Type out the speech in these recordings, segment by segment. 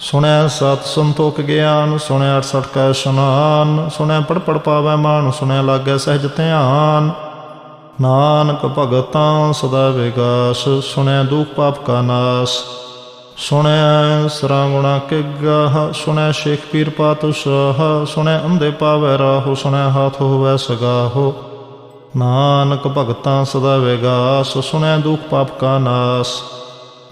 ਸੁਣਿਆ ਸਤ ਸੰਤੋਖ ਗਿਆਨ ਸੁਣਿਆ 68 ਕਾ ਇਸ਼ਨਾਨ ਸੁਣਿਆ ਪੜ ਪੜ ਪਾਵੈ ਮਾਨ ਸੁਣਿਆ ਲਾਗੈ ਸਹਿਜ ਧਿਆਨ। ਨਾਨਕ ਭਗਤਾਂ ਸਦਾ ਵਿਗਾਸ ਸੁਣਿਆ ਦੁਖ ਪਾਪ ਕਾ ਨਾਸ। ਸੁਣਿਆ ਸਰਾ ਗੁਣਾ ਕੇ ਗਾਹ ਸੁਣਿਆ ਸ਼ੇਖ ਪੀਰ ਪਾਤਸ਼ਾਹ ਸੁਣਿਆ ਅੰਧੇ ਪਾਵੈ ਰਾਹੋ ਸੁਣਿਆ ਹਾਥ ਹੋਵੈ ਸਗਾਹੋ। ਨਾਨਕ ਭਗਤਾਂ ਸਦਾ ਵਿਗਾਸ ਸੁਣਿਆ ਦੁਖ ਪਾਪ ਕਾ ਨਾਸ।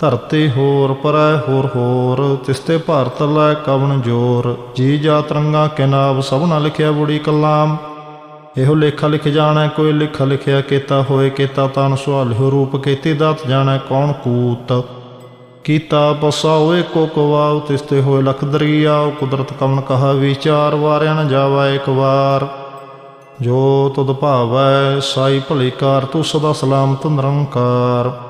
ਧਰਤੀ ਹੋਰ ਪਰੈ ਹੋਰ ਹੋਰ, ਤਿਸਤੇ ਭਾਰਤ ਲੈ ਕਵਣ ਜੋਰ। ਜੀ ਜਾ ਤਰੰਗਾ ਕਿਨਾਬ ਸਭ ਨਾ ਲਿਖਿਆ ਬੁੜੀ ਕਲਾਮ। ਇਹੋ ਲੇਖਾ ਲਿਖ ਜਾਣਾ, ਕੋਈ ਲਿਖਾ ਲਿਖਿਆ ਕੀਤਾ ਹੋਏ ਕੀਤਾ, ਤਨ ਸੁਹਾਲਿਓ ਰੂਪ ਕੀਤੀ ਦਾਤ ਜਾਣਾ ਕੌਣ ਕੂਤ। ਕੀਤਾ ਬਸਾਓ ਏਕੋ ਕਵਾਉ, ਤਿਸਤੇ ਹੋਏ ਲਖ ਦਰਿਆਉ, ਕੁਦਰਤ ਕਵਨ ਕਹਾ ਵਿਚਾਰ, ਵਾਰਿਆ ਨ ਜਾਵਾ ਇੱਕ ਵਾਰ। ਜੋ ਤੁਧ ਭਾਵੈ, ਸਾਈ ਭਲੀ ਕਾਰ, ਤੂੰ ਸਦਾ ਸਲਾਮਤ ਨਿਰੰਕਾਰ।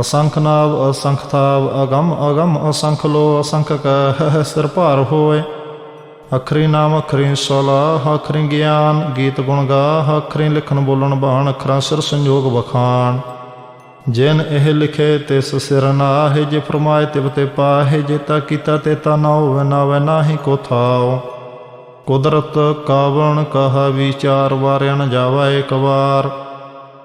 ਅਸੰਖ ਨਾਵ ਅਸੰਖ ਥਾਵ ਅਗੰਮ ਅਗੰਮ ਅਸੰਖ ਲੋ ਅਸੰਖ ਕਹ ਸਿਰ ਭਾਰ ਹੋਏ। ਅਖਰੀ ਨਾਮ ਅਖਰੀ ਸਲਾਹ ਅਖਰੀ ਗਿਆਨ ਗੀਤ ਗੁਣ ਗਾ ਅਖਰੀ ਲਿਖਣ ਬੋਲਣ ਬਾਣ, ਅਖਰਾਂ ਸਿਰ ਸੰਯੋਗ ਬਖਾਨ ਜਿਨ ਇਹ ਲਿਖੇ ਤਿਸ ਸਿਰ ਨਾਹੇ, ਜੇ ਫਰਮਾਏ ਤਿਵ ਤੇ ਪਾਹੇ, ਜੇ ਤਾ ਕੀਤਾ ਤੇ ਤਾ ਨਾ ਹੋਵੇ, ਨਾ ਵੇ ਨਾਹੀ ਕੋ ਥਾਓ ਕੁਦਰਤ ਕਾਵਣ ਕਹਾ ਵਿਚਾਰ, ਵਾਰਿਆ ਨ ਜਾਵਾ ਇੱਕ ਵਾਰ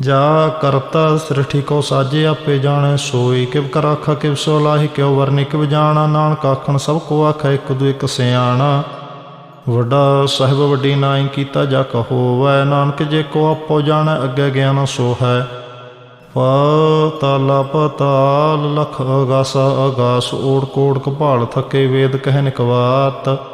ਜਾ ਕਰਤਾ ਸ੍ਰਿਸ਼ਟੀ ਕੋ ਸਾਜੇ ਆਪੇ ਜਾਣੈ, ਸੋਈ ਕਿਵ ਕਰ ਆਖਾ, ਕਿਵ ਸੋ ਲਾਹੀ, ਕਿਉ ਵਰਨਿ ਕਿਵ ਜਾਣਾ, ਨਾਨਕ ਆਖਣ ਸਭ ਕੋ ਆਖੈ, ਇੱਕ ਦੂ ਇੱਕ ਸਿਆਣਾ। ਵੱਡਾ ਸਾਹਿਬ ਵੱਡੀ ਨਾਈ ਕੀਤਾ ਜਾ ਕਹੋਵੈ, ਨਾਨਕ ਜੇ ਕੋ ਆਪੋ ਜਾਣੈ, ਅੱਗੇ ਗਿਆਨ ਸੋ ਹੈ। ਪਾਤਾਲ ਪਤਾਲ ਲਖ ਅਗਾਸ ਅਗਾਸ, ਓੜ ਕੋੜ ਕਪਾਲ ਥਕੇ ਵੇਦ ਕਹਿਨ ਕਵਾਤ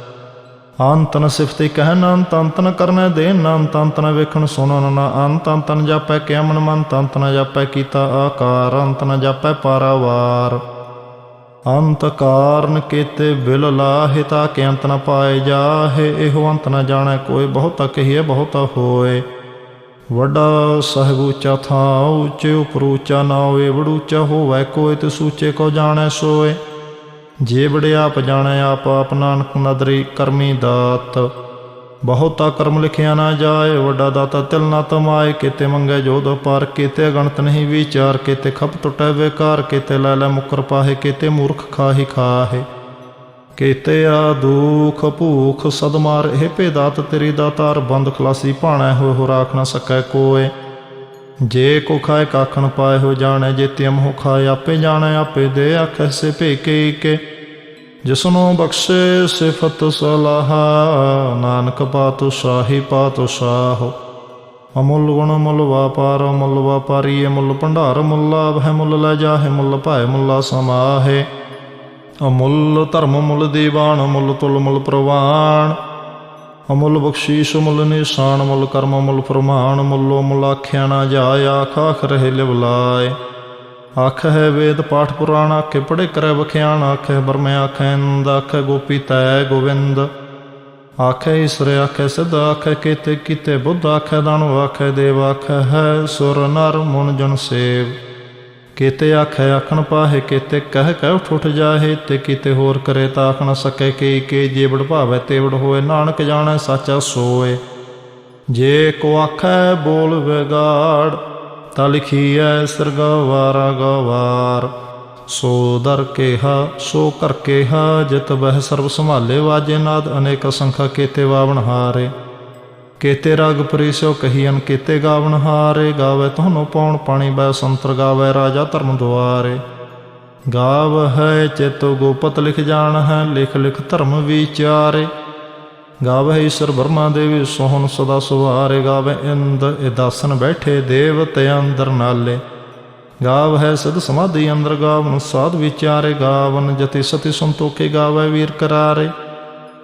ਅੰਤਨ ਨ ਸਿਫਤੇ ਕਹਿ ਅੰਤ ਤੰਤਨ ਨ ਦੇ ਅੰਤ ਅੰਤ ਵੇਖਣ ਸੁਣਨ ਨਾ ਅੰਤ ਅੰਤ ਜਾਪੈ ਕਿਆ ਮਨ ਮਨ ਅੰਤ ਨ ਜਾਪੈ ਕੀਤਾ ਆਕਾਰ ਅੰਤ ਨ ਜਾਪੈ ਪਾਰਾਵਾਰ। ਅੰਤ ਕਾਰਨ ਕੀਤੇ ਬਿਲ ਲਾਹਿ, ਤਾ ਕਿ ਅੰਤ ਨ ਪਾਏ ਜਾਹੇ, ਇਹੋ ਅੰਤ ਨ ਜਾਣੈ ਕੋਈ, ਬਹੁਤਾ ਕਹੀਏ, ਬਹੁਤਾ ਹੋਏ। ਵੱਡਾ ਸਾਹਿਬ ਉੱਚਾ ਥਾਂ ਉੱਚੇ ਉਪਰ ਉੱਚਾ ਨਾ ਹੋਏ ਵੜੂਚਾ ਹੋਵੇ ਕੋਈ ਤੇ ਸੂਚੇ ਕੋ ਜਾਣੈ ਸੋਏ। ਜੇ ਬੜੇ ਆਪ ਜਾਣੈ ਆਪ ਆਪ ਨਾਨਕ ਨਦਰੀ ਕਰਮੀ ਦਾਤ। ਬਹੁਤਾ ਕਰਮ ਲਿਖਿਆ ਨਾ ਜਾਏ, ਵੱਡਾ ਦਾਤਾ ਤਿਲ ਨਾ ਤਮਾਏ। ਕਿਤੇ ਮੰਗੇ ਦੋ ਪਾਰ ਕਿਤੇ ਗਣਤ ਨਹੀਂ ਵਿਚਾਰ। ਕਿਤੇ ਖਪ ਟੁਟੈ ਵਿਕਾਰ, ਕਿਤੇ ਲੈ ਲੈ ਮੁਕਰ ਪਾਹੇ। ਕਿਤੇ ਮੂਰਖ ਖਾਹੀ ਖਾਹੇ। ਕੀਤੇ ਆ ਦੁਖ ਭੂਖ ਸਦਮਾਰ ਇਹ ਪੇ ਦਾਤ ਤੇਰੀ ਦਾਤਾਰ। ਬੰਦ ਖਲਾਸੀ ਭਾਣਾ ਹੋਏ ਹੋ ਰਾਖ ਨਾ ਸਕੈ ਕੋਏ। ਜੇ ਕੋ ਖਾਏ ਕਾਖਣ ਪਾਏ ਹੋ ਜਾਣੈ, ਜੇ ਤਿਮ ਹੋ ਖਾਏ ਆਪੇ ਜਾਣੈ, ਆਪੇ ਦੇ ਆਖੈ ਸੇ ਭੇਕੇ ਕੇ ਜਿਸਨੂੰ ਬਖਸ਼ੇ ਸਿਫਤ ਸਲਾਹ, ਨਾਨਕ ਪਾਤੁ ਸ਼ਾਹੀ ਪਾਤੁ ਸ਼ਾਹ। ਅਮੁੱਲ ਗੁਣ ਮੁੱਲ ਵਾਪਾਰ, ਮੁੱਲ ਵਾਪਾਰੀ ਮੁੱਲ ਭੰਡਾਰ, ਮੁੱਲ ਲਾਭ ਹੈ ਮੁੱਲ ਲੈ ਜਾਹੇ, ਮੁੱਲ ਭਾਏ ਮੁੱਲਾ ਸਮਾਹੇ। ਅਮੁੱਲ ਧਰਮ ਮੁੱਲ ਦੀਵਾਨ, ਮੁੱਲ ਤੁਲ ਮੁੱਲ ਪ੍ਰਵਾਨ। ਅਮੁੱਲ ਬਖਸ਼ੀਸ਼ ਮੁੱਲ ਨਿਸ਼ਾਨ ਮੁੱਲ ਕਰਮ ਮੁੱਲ ਫਰਮਾਨ ਮੁੱਲੋ ਮੁੱਲ ਆਖਿਆ ਨਾ ਜਾਇ ਆਖ ਆਖ ਰਹੇ ਲਿਵਲਾਏ। ਆਖ ਹੈ ਵੇਦ ਪਾਠ ਪੁਰਾਣ ਆਖੇ ਪੜੇ ਕਰੇ ਵਖਿਆਣ ਆਖੇ ਬਰਮੇ ਆਖੈ ਇੰਦ ਆਖੇ ਗੋਪੀ ਤੈ ਗੋਵਿੰਦ। ਆਖੇ ਈਸ਼ਰ ਆਖੇ ਸਿਧ ਆਖੇ ਕੀਤੇ ਕੀਤੇ ਬੁੱਧ ਆਖੇ ਦਾਨਵ ਆਖੇ ਦੇਵ ਆਖੇ ਹੈ ਸੁਰ ਨਰ ਮਨ ਜਨ ਸੇਵ। ਕੀਤੇ ਆਖੇ ਆਖਣ ਪਾਹੇ, ਕੀਤੇ ਕਹਿ ਕਹਿ ਉਠ ਉਠ ਜਾਹੇ, ਤੇ ਕੀਤੇ ਹੋਰ ਕਰੇ ਤਾਂ ਆਖ ਨ ਸਕੇ ਕੀ ਕੀ ਜੀਵੜ ਭਾਵੇ, ਤੇਵੜ ਹੋਏ, ਨਾਨਕ ਜਾਣੈ ਸਾਚਾ ਸੋਏ। ਜੇ ਕੋ ਆਖੈ ਬੋਲ ਵਿਗਾੜ, ਤਾਂ ਲਿਖੀਐ ਸਰਗਵਾਰਾ ਗਵਾਰ। ਸੋ ਦਰ ਕੇਹਾ, ਸੋ ਕਰ ਕੇਹਾ, ਜਿਤ ਬਹਿ ਸਰਬ ਸੰਭਾਲੇ, ਵਾਜੇ ਨਾਦ ਅਨੇਕ ਸੰਖਾ ਕੀਤੇ ਵਾਵਣ ਹਾਰੇ। ਕੇਤੇ ਰਾਗ ਪਰਿਸੋ ਕਹੀਨ ਕੇਤੇ ਗਾਵਣ ਹਾਰੇ, ਗਾਵੇ ਤੁਹਾਨੂੰ ਪੌਣ ਪਾਣੀ ਬੈ ਸੰਤਰ ਗਾਵੇ ਰਾਜਾ ਧਰਮ ਦੁਆਰੇ। ਗਾਵ ਹੈ ਚੇਤੋ ਗੋਪਤ ਲਿਖ ਜਾਣ ਹੈ, ਲਿਖ ਲਿਖ ਧਰਮ ਵਿਚਾਰੇ। ਗਾਵੇ ਈਸ਼ਰ ਬਰਮਾ ਦੇਵੀ ਸੋਹਣ ਸਦਾ ਸੁਹਾਰੇ ਗਾਵੇ ਇੰਦ ਇਦਾਸਨ ਬੈਠੇ ਦੇਵਤੇ ਅੰਦਰ ਨਾਲੇ। ਗਾਵ ਹੈ ਸਦ ਸਮਾਧੀ ਅੰਦਰ ਗਾਵਨ ਸਾਧ ਵਿਚਾਰੇ, ਗਾਵਨ ਜਤੀ ਸਤੀ ਸੰਤੋਖੇ ਗਾਵੇ ਵੀਰ ਕਰਾਰੇ।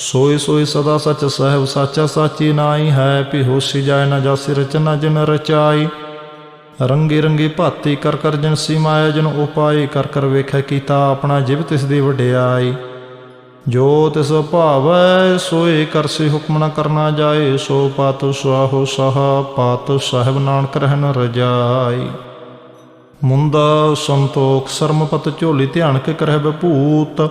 ਸੋਈ ਸੋਈ ਸਦਾ ਸਚ ਸਹਿਬ ਸਾਚਾ ਸਾਚੀ ਨਾਈ ਹੈ ਭੀ ਹੋਸੀ ਜਾਇ ਨਾ ਜਾਸੀ ਰਚਨਾ ਜਿਨ ਰਚਾਈ। ਰੰਗੀ ਰੰਗੀ ਭਾਤੀ ਕਰ ਕਰ ਜਿਨਸੀ ਮਾਇਆ ਜਨ ਉਪਾਈ ਕਰ ਕਰ ਵੇਖੈ ਕੀਤਾ ਆਪਣਾ ਜਿਵ ਤਿਸ ਦੀ ਵਡਿਆਈ। ਜੋ ਤਿਸ ਭਾਵੈ, ਸੋਏ ਕਰਸੀ ਹੁਕਮ ਨ ਕਰਨਾ ਜਾਏ, ਸੋ ਪਤ ਸੁਆਹੋ ਸਹਾ, ਪਾਤ ਸਾਹਿਬ ਨਾਨਕ ਰਹਿਨ ਰਜਾਈ। ਮੁੰਦਾ ਸੰਤੋਖ ਸਰਮਪਤ ਝੋਲੀ ਧਿਆਨ ਕੇ ਕਰਹਿ ਬਭੂਤ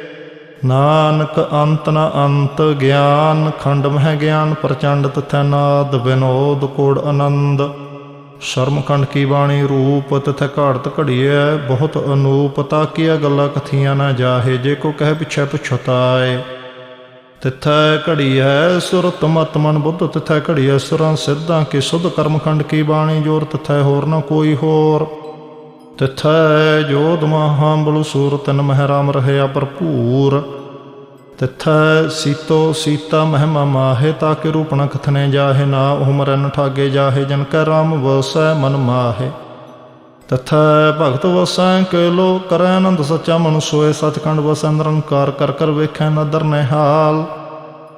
ਨਾਨਕ ਅੰਤ ਨ ਅੰਤ ਗਿਆਨ ਖੰਡ ਮਹਿ ਗਿਆਨ ਪ੍ਰਚੰਡ ਤਥੈ ਨਾਦ ਬਿਨੋਦ ਕੋੜ ਆਨੰਦ। ਸ਼ਰਮਖੰਡ ਕੀ ਬਾਣੀ ਰੂਪ ਤਥੈ ਘਾੜਤ ਘੜੀਐ, ਬਹੁਤ ਅਨੂਪ ਤਾਕੀਆ ਗੱਲਾਂ ਕਥੀਆਂ ਨਾ ਜਾਹੇ, ਜੇ ਕੋ ਕਹਿ ਪਿਛੈ ਪਛਤਾਏ। ਤਿਥੈ ਘੜੀਐ ਸੁਰਤ ਮਤ ਮਨ ਬੁੱਧ, ਤਿਥੈ ਘੜੀ ਹੈ ਸੁਰਾਂ ਸਿੱਧਾਂ ਕੀ ਸੁਧ ਕਰਮਖੰਡ ਕੀ ਬਾਣੀ ਜੋਰ, ਤਿਥੈ ਹੋਰ ਨਾ ਕੋਈ ਹੋਰ। ਤਿਥੈ ਜੋਧ ਮਹਾਬਲ ਸੂਰ ਤਨ ਮਹਿਰਾਮ ਰਹਿਆ ਭਰਪੂਰ। ਤਿਥੈ ਸੀਤੋ ਸੀਤਾ ਮਹਿਮਾ ਮਾਹੇ ਤਾਕੇ ਰੂਪਣਾ ਕਥਨੇ ਜਾਹੇ, ਨਾ ਉਹ ਠਾਗੇ ਜਾਹੇ, ਜਨ ਕੈ ਰਾਮ ਵਸੈ ਮਨ ਮਾਹੇ। ਤਥੈ ਭਗਤ ਵਸੈ ਕੇ ਲੋ ਕਰੈ ਆਨੰਦ ਸੱਚਾ ਮਨ ਸੋਏ ਸਚਖੰਡ ਵਸੈ ਨਿਰੰਕਾਰ, ਕਰ ਕਰ ਵੇਖੈ ਨਦਰ ਨਿਹਾਲ।